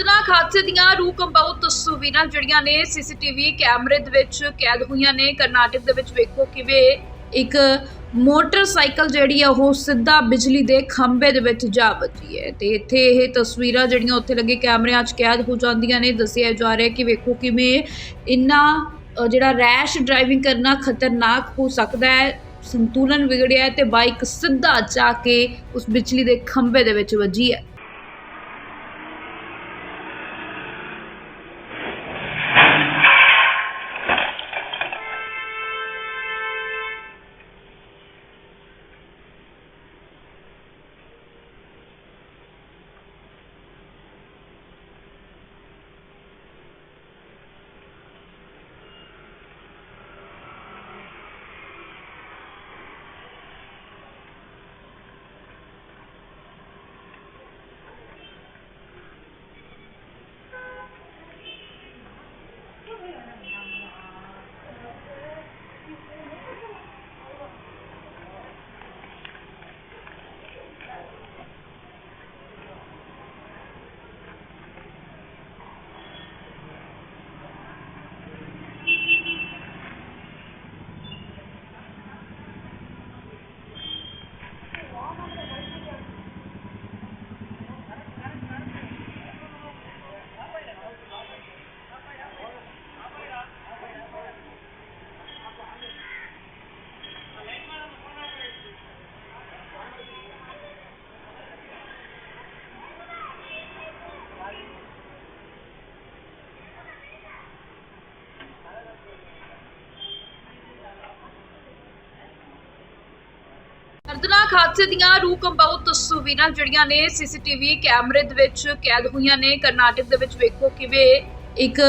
ਦਰਦਨਾਕ ਹਾਦਸੇ ਦੀਆਂ ਰੂਹ ਕੰਬਾਊ ਤਸਵੀਰਾਂ ਜਿਹੜੀਆਂ ਨੇ ਸੀਸੀਟੀਵੀ ਕੈਮਰੇ ਦੇ ਵਿੱਚ ਕੈਦ ਹੋਈਆਂ ਨੇ। ਕਰਨਾਟਕ ਦੇ ਵਿੱਚ ਵੇਖੋ ਕਿਵੇਂ ਇੱਕ ਮੋਟਰਸਾਈਕਲ ਜਿਹੜੀ ਆ, ਉਹ ਸਿੱਧਾ ਬਿਜਲੀ ਦੇ ਖੰਭੇ ਦੇ ਵਿੱਚ ਜਾ ਵੱਜੀ ਹੈ ਤੇ ਇੱਥੇ ਇਹ ਤਸਵੀਰਾਂ ਜਿਹੜੀਆਂ ਉੱਥੇ ਲੱਗੇ ਕੈਮਰਿਆਂ 'ਚ ਕੈਦ ਹੋ ਜਾਂਦੀਆਂ ਨੇ। ਦੱਸਿਆ ਜਾ ਰਿਹਾ ਕਿ ਵੇਖੋ ਕਿਵੇਂ ਇੰਨਾ ਜਿਹੜਾ ਰੈਸ਼ ਡਰਾਈਵਿੰਗ ਕਰਨਾ ਖਤਰਨਾਕ ਹੋ ਸਕਦਾ ਹੈ, ਸੰਤੁਲਨ ਵਿਗੜਿਆ ਹੈ ਤੇ ਬਾਈਕ ਸਿੱਧਾ ਜਾ ਕੇ ਉਸ ਬਿਜਲੀ ਦੇ ਖੰਭੇ ਦੇ ਵਿੱਚ ਵੱਜੀ ਹੈ। ਦਰਦਨਾਕ ਹਾਦਸੇ ਦੀਆਂ ਰੂਹ ਕੰਬਾਊ ਤਸਵੀਰਾਂ ਜਿਹੜੀਆਂ ਨੇ ਸੀਸੀਟੀਵੀ ਕੈਮਰੇ ਦੇ ਵਿੱਚ ਕੈਦ ਹੋਈਆਂ ਨੇ। ਕਰਨਾਟਕ ਦੇ ਵਿੱਚ ਵੇਖੋ ਕਿਵੇਂ ਇੱਕ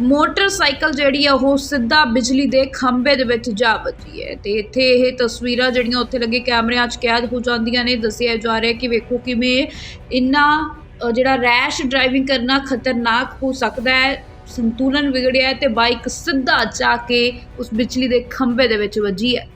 ਮੋਟਰਸਾਈਕਲ ਜਿਹੜੀ ਆ, ਉਹ ਸਿੱਧਾ ਬਿਜਲੀ ਦੇ ਖੰਭੇ ਦੇ ਵਿੱਚ ਜਾ ਵੱਜੀ ਹੈ ਤੇ ਇੱਥੇ ਇਹ ਤਸਵੀਰਾਂ ਜਿਹੜੀਆਂ ਉੱਥੇ ਲੱਗੇ ਕੈਮਰਿਆਂ 'ਚ ਕੈਦ ਹੋ ਜਾਂਦੀਆਂ ਨੇ। ਦੱਸਿਆ ਜਾ ਰਿਹਾ ਕਿ ਵੇਖੋ ਕਿਵੇਂ ਇੰਨਾ ਜਿਹੜਾ ਰੈਸ਼ ਡਰਾਈਵਿੰਗ ਕਰਨਾ ਖਤਰਨਾਕ ਹੋ ਸਕਦਾ ਹੈ, ਸੰਤੁਲਨ ਵਿਗੜਿਆ ਹੈ ਤੇ ਬਾਈਕ ਸਿੱਧਾ ਜਾ ਕੇ ਉਸ ਬਿਜਲੀ ਦੇ ਖੰਭੇ ਦੇ ਵਿੱਚ ਵੱਜੀ ਹੈ।